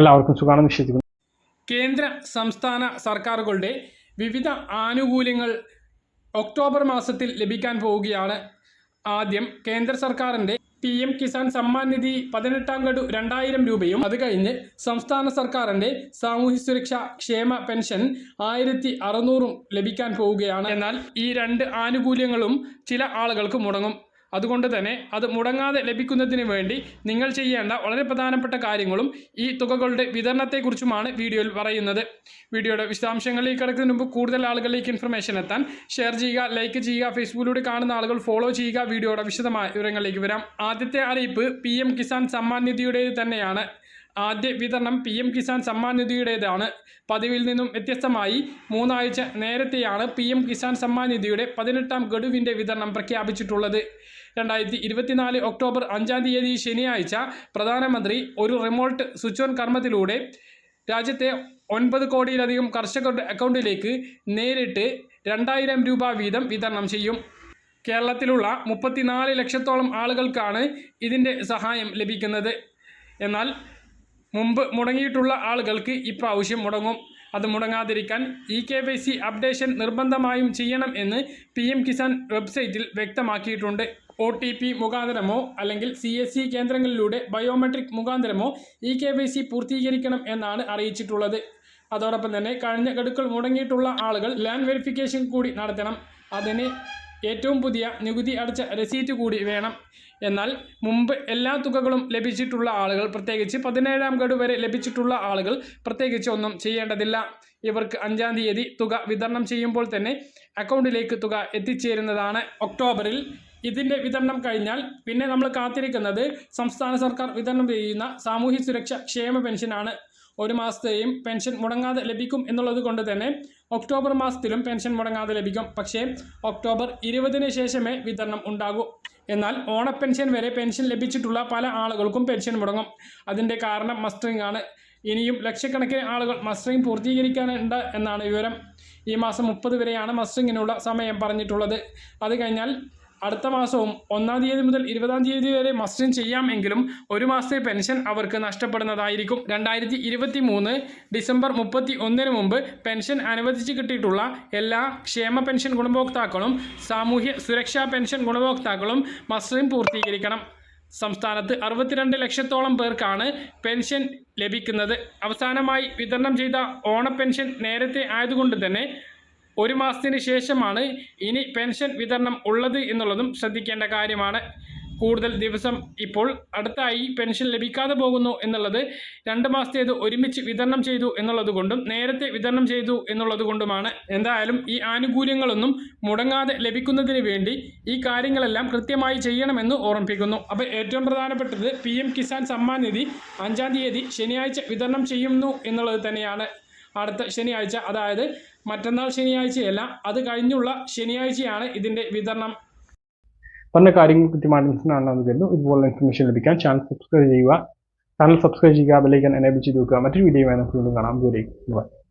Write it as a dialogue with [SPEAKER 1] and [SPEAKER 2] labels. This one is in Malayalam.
[SPEAKER 1] എല്ലാവർക്കും സുഖമാണെന്ന് വിശ്വസിക്കുന്നു.
[SPEAKER 2] കേന്ദ്ര സംസ്ഥാന സർക്കാരുകളുടെ വിവിധ ആനുകൂല്യങ്ങൾ ഒക്ടോബർ മാസത്തിൽ ലഭിക്കാൻ പോവുകയാണ്. ആദ്യം കേന്ദ്ര സർക്കാരിന്റെ പി എം കിസാൻ സമ്മാൻ നിധി പതിനെട്ടാം ഗഡു രണ്ടായിരം രൂപയും അത് കഴിഞ്ഞ് സംസ്ഥാന സർക്കാരിന്റെ സാമൂഹ്യ സുരക്ഷ ക്ഷേമ പെൻഷൻ ആയിരത്തി അറുന്നൂറും ലഭിക്കാൻ പോവുകയാണ്. എന്നാൽ ഈ രണ്ട് ആനുകൂല്യങ്ങളും ചില ആളുകൾക്ക് മുടങ്ങും. അതുകൊണ്ട് തന്നെ അത് മുടങ്ങാതെ ലഭിക്കുന്നതിന് വേണ്ടി നിങ്ങൾ ചെയ്യേണ്ട വളരെ പ്രധാനപ്പെട്ട കാര്യങ്ങളും ഈ തുകകളുടെ വിതരണത്തെക്കുറിച്ചുമാണ് വീഡിയോയിൽ പറയുന്നത്. വീഡിയോയുടെ വിശദാംശങ്ങളിലേക്ക് കിടക്കുന്നതിന് മുമ്പ് കൂടുതൽ ആളുകളിലേക്ക് ഇൻഫർമേഷൻ എത്താൻ ഷെയർ ചെയ്യുക ലൈക്ക് ചെയ്യുക ഫേസ്ബുക്കിലൂടെ കാണുന്ന ആളുകൾ ഫോളോ ചെയ്യുക. വീഡിയോയുടെ വിശദമായ വിവരങ്ങളിലേക്ക് വരാം. ആദ്യത്തെ അറിയിപ്പ് പി കിസാൻ സമ്മാൻ നിധിയുടേത് തന്നെയാണ്. ആദ്യ വിതരണം പി എം കിസാൻ സമ്മാൻ നിധിയുടേതാണ്. പതിവിൽ നിന്നും വ്യത്യസ്തമായി മൂന്നാഴ്ച നേരത്തെയാണ് പി എം കിസാൻ സമ്മാൻ നിധിയുടെ പതിനെട്ടാം ഗഡുവിന്റെ വിതരണം പ്രഖ്യാപിച്ചിട്ടുള്ളത്. രണ്ടായിരത്തി ഇരുപത്തിനാല് ഒക്ടോബർ അഞ്ചാം തീയതി ശനിയാഴ്ച പ്രധാനമന്ത്രി ഒരു റിമോട്ട് സ്വിച്ച് ഓൺ കർമ്മത്തിലൂടെ രാജ്യത്തെ ഒൻപത് കോടിയിലധികം കർഷകരുടെ അക്കൗണ്ടിലേക്ക് നേരിട്ട് രണ്ടായിരം രൂപ വീതം വിതരണം ചെയ്യും. കേരളത്തിലുള്ള മുപ്പത്തിനാല് ലക്ഷത്തോളം ആളുകൾക്കാണ് ഇതിന്റെ സഹായം ലഭിക്കുന്നത്. എന്നാൽ മുമ്പ് മുടങ്ങിയിട്ടുള്ള ആളുകൾക്ക് ഇപ്രാവശ്യം മുടങ്ങും. അത് മുടങ്ങാതിരിക്കാൻ E K Y C updation നിർബന്ധമായും ചെയ്യണം എന്ന് പി എം കിസാൻ വെബ്സൈറ്റിൽ വ്യക്തമാക്കിയിട്ടുണ്ട്. ഒ ടി പി മുഖാന്തരമോ അല്ലെങ്കിൽ സി എസ് സി കേന്ദ്രങ്ങളിലൂടെ ബയോമെട്രിക് മുഖാന്തരമോ ഇ കെ വൈ സി പൂർത്തീകരിക്കണം എന്നാണ് അറിയിച്ചിട്ടുള്ളത്. അതോടൊപ്പം തന്നെ കഴിഞ്ഞ ഗഡുക്കൾ മുടങ്ങിയിട്ടുള്ള ആളുകൾ ലാൻഡ് വെരിഫിക്കേഷൻ കൂടി നടത്തണം. അതിന് ഏറ്റവും പുതിയ നികുതി അടച്ച രസീറ്റ് കൂടി വേണം. എന്നാൽ മുമ്പ് എല്ലാ തുകകളും ലഭിച്ചിട്ടുള്ള ആളുകൾ പ്രത്യേകിച്ച് പതിനേഴാം ഗഡു വരെ ലഭിച്ചിട്ടുള്ള ആളുകൾ പ്രത്യേകിച്ച് ഒന്നും ചെയ്യേണ്ടതില്ല. ഇവർക്ക് അഞ്ചാം തീയതി തുക വിതരണം ചെയ്യുമ്പോൾ തന്നെ അക്കൗണ്ടിലേക്ക് തുക എത്തിച്ചേരുന്നതാണ് ഒക്ടോബറിൽ. ഇതിന്റെ വിതരണം കഴിഞ്ഞാൽ പിന്നെ നമ്മൾ കാത്തിരിക്കുന്നത് സംസ്ഥാന സർക്കാർ വിതരണം ചെയ്യുന്ന സാമൂഹ്യ സുരക്ഷ ക്ഷേമ പെൻഷനാണ്. ഒരു മാസത്തെയും പെൻഷൻ മുടങ്ങാതെ ലഭിക്കും എന്നുള്ളത് കൊണ്ട് തന്നെ ഒക്ടോബർ മാസത്തിലും പെൻഷൻ മുടങ്ങാതെ ലഭിക്കും. പക്ഷേ ഒക്ടോബർ ഇരുപതിന് ശേഷമേ വിതരണം ഉണ്ടാകൂ. എന്നാൽ ഓണ പെൻഷൻ വരെ പെൻഷൻ ലഭിച്ചിട്ടുള്ള പല ആളുകൾക്കും പെൻഷൻ മുടങ്ങും. അതിന്റെ കാരണം മസ്റ്ററിംഗ് ആണ്. ഇനിയും ലക്ഷക്കണക്കിന് ആളുകൾ മസ്റ്ററിംഗ് പൂർത്തീകരിക്കാനുണ്ട് എന്നാണ് വിവരം. ഈ മാസം മുപ്പത് വരെയാണ് മസ്റ്ററിങ്ങിനുള്ള സമയം പറഞ്ഞിട്ടുള്ളത്. അത് കഴിഞ്ഞാൽ അടുത്ത മാസവും ഒന്നാം തീയതി മുതൽ ഇരുപതാം തീയതി വരെ മസ്റ്ററിങ് ചെയ്യാമെങ്കിലും ഒരു മാസത്തെ പെൻഷൻ അവർക്ക് നഷ്ടപ്പെടുന്നതായിരിക്കും. രണ്ടായിരത്തി ഇരുപത്തി മൂന്ന് ഡിസംബർ മുപ്പത്തി ഒന്നിന് മുമ്പ് പെൻഷൻ അനുവദിച്ച് കിട്ടിയിട്ടുള്ള എല്ലാ ക്ഷേമ പെൻഷൻ ഗുണഭോക്താക്കളും സാമൂഹ്യ സുരക്ഷാ പെൻഷൻ ഗുണഭോക്താക്കളും മസ്റ്ററിംഗ് പൂർത്തീകരിക്കണം. സംസ്ഥാനത്ത് അറുപത്തിരണ്ട് ലക്ഷത്തോളം പേർക്കാണ് പെൻഷൻ ലഭിക്കുന്നത്. അവസാനമായി വിതരണം ചെയ്ത ഓണപ്പെൻഷൻ നേരത്തെ ആയതുകൊണ്ട് തന്നെ ഒരു മാസത്തിന് ശേഷമാണ് ഇനി പെൻഷൻ വിതരണം ഉള്ളത് എന്നുള്ളതും ശ്രദ്ധിക്കേണ്ട കാര്യമാണ്. കൂടുതൽ ദിവസം ഇപ്പോൾ അടുത്തായി പെൻഷൻ ലഭിക്കാതെ പോകുന്നു എന്നുള്ളത് രണ്ട് മാസത്തേത് ഒരുമിച്ച് വിതരണം ചെയ്തു എന്നുള്ളത് നേരത്തെ വിതരണം ചെയ്തു എന്നുള്ളത് കൊണ്ടുമാണ് എന്തായാലും ഈ ആനുകൂല്യങ്ങളൊന്നും മുടങ്ങാതെ ലഭിക്കുന്നതിന് വേണ്ടി ഈ കാര്യങ്ങളെല്ലാം കൃത്യമായി ചെയ്യണമെന്ന് ഓർമ്മിപ്പിക്കുന്നു. അപ്പോൾ ഏറ്റവും പ്രധാനപ്പെട്ടത് പി കിസാൻ സമ്മാൻ നിധി അഞ്ചാം തീയതി ശനിയാഴ്ച വിതരണം ചെയ്യുന്നു എന്നുള്ളത് തന്നെയാണ്. അടുത്ത ശനിയാഴ്ച അതായത് മറ്റന്നാൾ ശനിയാഴ്ചയല്ല അത് കഴിഞ്ഞുള്ള ശനിയാഴ്ചയാണ് ഇതിന്റെ വിതരണം.
[SPEAKER 1] പറഞ്ഞ കാര്യങ്ങൾ കൃത്യമായിട്ട് മനസ്സിലാണെന്ന് കരുതുന്നു. ഇതുപോലെ ഇൻഫർമേഷൻ ലഭിക്കാൻ ചാനൽ സബ്സ്ക്രൈബ് ചെയ്യുക. ചാനൽ സബ്സ്ക്രൈബ് ചെയ്യുക ബെല്ലൈക്കൻ എനേബിൾ ചെയ്ത് വെക്കുക. മറ്റൊരു വീഡിയോ നമുക്ക് കാണാം. ദൂരേക്ക്